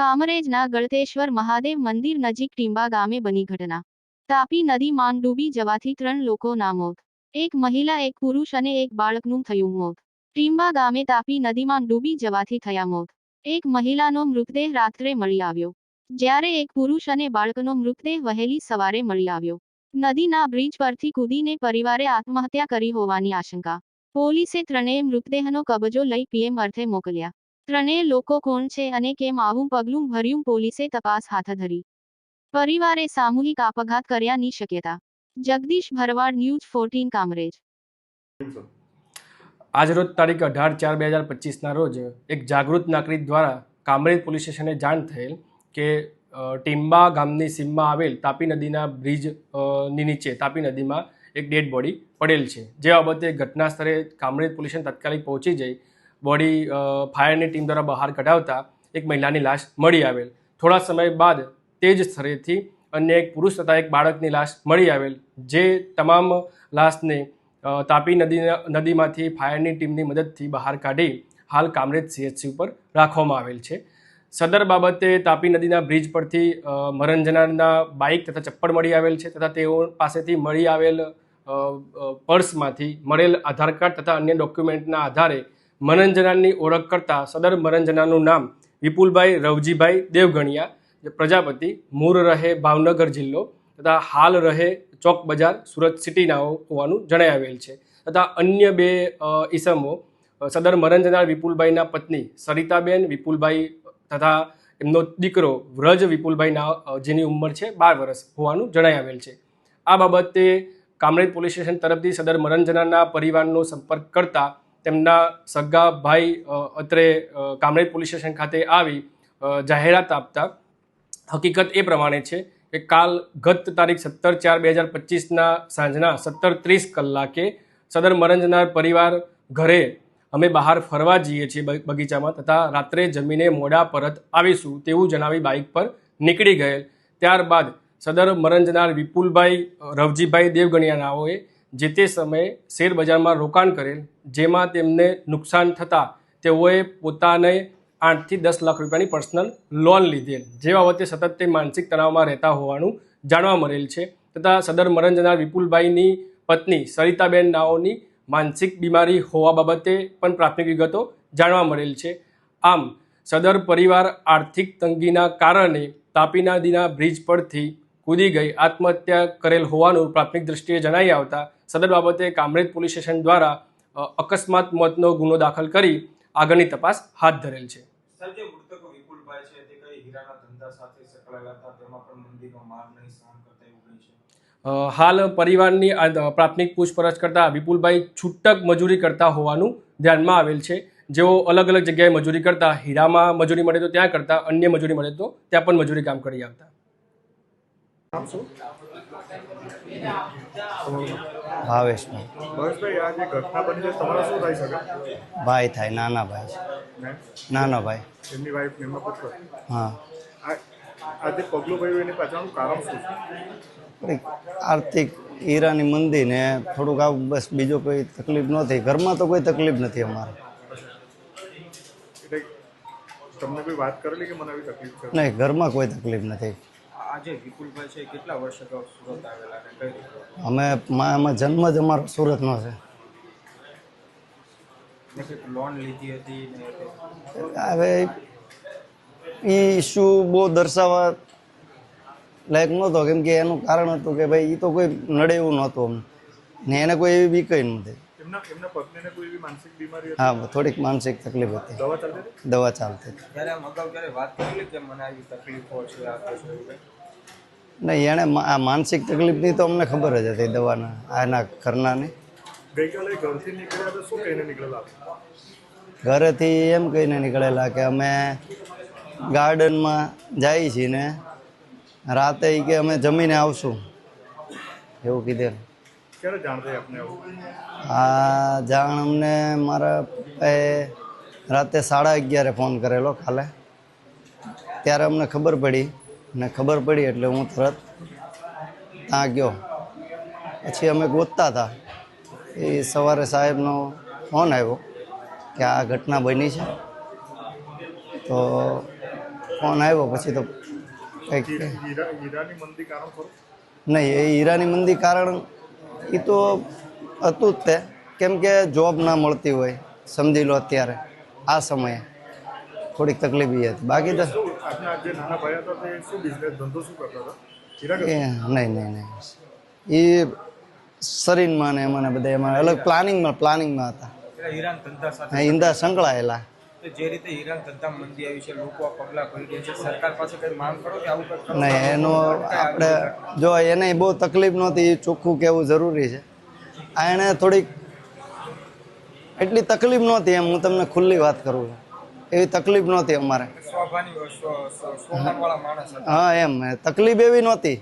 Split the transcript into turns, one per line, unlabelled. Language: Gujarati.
કામરેજના ગળતેશ્વર મહાદેવ મંદિર નજીક ટીંબા ગામે બની ઘટના. તાપી નદીમાં ડૂબી જવાથી ત્રણ લોકોના મોત એક મહિલા, એક પુરુષ અને એક બાળકનું થયું મોત. ટીંબા ગામે તાપી નદીમાં ડૂબી જવાથી થયા મોત. એક મહિલાનો મૃતદેહ રાત્રે મળી આવ્યો. જ્યારે એક પુરુષ અને બાળકનો મૃતદેહ વહેલી સવારે મળી આવ્યો. નદીના બ્રિજ પરથી કૂદીને પરિવારે આત્મહત્યા કરી હોવાની આશંકા. પોલીસે ત્રણેય મૃતદેહનો કબજો લઈ પીએમ અર્થે મોકલ્યા. ત્રણેય લોકો કોણ છે અને કેમ આવું પગલું ભર્યું પોલીસે તપાસ હાથ ધરી. પરિવારે સામૂહિક આપઘાત કર્યાની શક્યતા. Jagdish Bharwad, news fourteen, Kamrej.
આજરોજ તારીખ અઢાર ચાર બે હજાર પચીસના રોજ એક જાગૃત નાગરિક દ્વારા કામરેજ પોલીસ સ્ટેશને જાણ થયેલ કે ટીમ્બા ગામની સીમમાં આવેલ તાપી નદીના બ્રિજ નીચે, તાપી નદીમાં એક ડેડ બોડી પડેલ છે. જે બાબતે ઘટના સ્થળે કામરેજ પોલીસ તાત્કાલિક પહોંચી જઈ બોડી ફાયરની ટીમ દ્વારા બહાર કઢાવતા એક મહિલાની લાશ મળી આવેલ. થોડા સમય બાદ તે જ સ્થળેથી અન્ય એક પુરુષ તથા એક બાળકની લાશ મળી આવેલ, જે તમામ લાશને તાપી નદી, નદીમાંથી ફાયરની ટીમની મદદથી બહાર કાઢી હાલ કામરેજ સીએચસી ઉપર રાખવામાં આવેલ છે. સદર બાબતે તાપી નદીના બ્રિજ પરથી મરણજનારના મરણ જનારના બાઇક તથા ચપ્પલ મળી આવેલ છે તથા તેઓ પાસેથી મળી આવેલ પર્સમાંથી મળેલ આધાર કાર્ડ તથા અન્ય ડોક્યુમેન્ટના આધારે મરણ જનારની ઓળખ કરતા સદર મનંજનાનું નામ વિપુલભાઈ રવજીભાઈ દેવગણિયા, જે પ્રજાપતિ મૂળ રહે ભાવનગર જિલ્લો તથા હાલ રહે ચોક બજાર સુરત સિટીના હોવાનું જણાઈ આવેલ છે. તથા અન્ય બે ઈસમો સદર મરંજનાર વિપુલભાઈના પત્ની સરિતાબેન વિપુલભાઈ તથા એમનો દીકરો વ્રજ વિપુલભાઈના જેની ઉંમર છે બાર વર્ષ હોવાનું જણાઈ આવેલ છે. આ બાબતે કામરેજ પોલીસ સ્ટેશન તરફથી સદર મરંજનાના પરિવારનો સંપર્ક કરતા તેમના સગા ભાઈ અત્રે કામરેજ પોલીસ સ્ટેશન ખાતે આવી જાહેરાત આપતા. હકીકત એ પ્રમાણે છે કે કાલ ગત તારીખ સત્તર ચાર બે હજાર પચીસના સાંજના સત્તર ત્રીસ કલાકે સદર મરંજનાર પરિવાર ઘરે અમે બહાર ફરવા જઈએ છીએ બગીચામાં તથા રાત્રે જમીને મોડા પરત આવીશું તેવું જણાવી બાઇક પર નીકળી ગયેલ. ત્યારબાદ સદર મરંજનાર વિપુલભાઈ રવજીભાઈ દેવગણિયાનાઓએ જે તે સમયે શેરબજારમાં રોકાણ કરેલ, જેમાં તેમને નુકસાન થતાં તેઓએ પોતાને આઠથી દસ લાખ રૂપિયાની પર્સનલ લોન લીધેલ. જે બાબતે સતત તે માનસિક તણાવમાં રહેતા હોવાનું જાણવા મળેલ છે. તથા સદર મરણ વિપુલભાઈની પત્ની સરિતાબેન નાઓની માનસિક બીમારી હોવા બાબતે પણ પ્રાથમિક વિગતો જાણવા મળેલ છે. આમ, સદર પરિવાર આર્થિક તંગીના કારણે તાપી નદીના બ્રિજ પરથી કૂદી ગઈ આત્મહત્યા કરેલ હોવાનું પ્રાથમિક દ્રષ્ટિએ જણાઈ આવતા સદર બાબતે કામરેજ પોલીસ સ્ટેશન દ્વારા અકસ્માત મોતનો ગુનો દાખલ કરી આગળની તપાસ હાથ ધરેલ છે. હાલ પરિવારની પ્રાથમિક પૂછપરછ કરતા વિપુલભાઈ છૂટક મજૂરી કરતા હોવાનું ધ્યાનમાં આવેલ છે. જેઓ અલગ અલગ જગ્યાએ મજૂરી કરતા હીરામાં મજૂરી મળે તો ત્યાં કરતા અન્ય મજૂરી મળે તો ત્યાં પણ મજૂરી કામ કરી આવતા.
ભાવેશભાઈ.
આ જે ઘટના બની છે તમારા શું થઈ શકે
ભાઈ થાય નાના ભાઈ નાનો ભાઈ.
એમની વાઈફ ને પુત્ર
હા.
આ આ પગલું ભર્યું એની પાછળનું કારણ શું છે?
આર્થિક હીરાની મંદી ને થોડુંક આવું બસ બીજો કોઈ તકલીફ નથી ઘરમાં તો કોઈ તકલીફ નથી અમારે.
તમને કોઈ વાત કરેલી કે મને આવી તકલીફ છે?
નહીં ઘરમાં કોઈ તકલીફ નથી.
આ જે વિપુલભાઈ છે કેટલા વર્ષ અગાઉ સુરત આવેલા અને કઈ રીતે?
અમે મા- અમે જન્મ જ અમારો સુરતનો છે.
લોન લીધી હતી
હવે એ ઇસ્યુ બહુ દર્શાવવા લાયક નહોતો કેમ કે એનું કારણ હતું કે ભાઈ એ તો કોઈ નડે એવું નહોતું અમને. ને એને કોઈ એવી બીકઈ નથી
એમના એમના પત્નીને કોઈ એવી માનસિક બીમારી હતી?
હા થોડીક માનસિક તકલીફ હતી.
દવા ચાલતી
નહીં એણે આ માનસિક તકલીફની તો અમને ખબર જ હતી દવાના આના ઘરનાની.
ગઈકાલે ઘરથી નીકળ્યા તો શું કહીને નીકળેલા?
ઘરેથી એમ કહીને નીકળેલા કે અમે ગાર્ડનમાં જઈએ છીએ ને રાતે કે અમે જમીને આવશું. એવું કીધેલું આ જાણ અમને મારા પપ્પાએ રાતે સાડા અગિયારે ફોન કરેલો કાલે. ત્યારે અમને ખબર પડી ને ખબર પડી એટલે હું તરત ત્યાં ગયો. પછી અમે ગોતતા હતા. એ સવારે સાહેબનો ફોન આવ્યો કે આ ઘટના બની છે. તો ફોન આવ્યો પછી તો કંઈક નહીં એ હીરાની મંદી કારણ એ તો હતું જ તે. કેમ કે જોબ ના મળતી હોય સમજી લો અત્યારે આ સમયે થોડીક તકલીફ એ હતી. બાકી તો
આપના જે નાના ભાઈ હતા તે શું બિઝનેસ ધંધો શું કરતા હતા?
એ નહીં નહીં નહીં. એ શરીરમાં ને એમાં બધા એમાં અલગ પ્લાનિંગમાં પ્લાનિંગમાં હતા.
હીરાન ધંધા સાથે
ઈંધા સંકળાયેલા.
જે રીતે હીરાન ધંધા મંદી આવી છે લોકો આ પગલાં ભરી રહ્યા છે સરકાર પાસે કઈ માંગ કરો કે આવું કરો?
નહીં એનો આપણે જો એને બહુ તકલીફ નહોતી એ ચોખ્ખું કહેવું જરૂરી છે. આ એણે થોડીક એટલી તકલીફ નહોતી એમ હું તમને ખુલ્લી વાત કરું છું. એવી તકલીફ નહોતી અમારે. હા એમ તકલીફ એવી નહોતી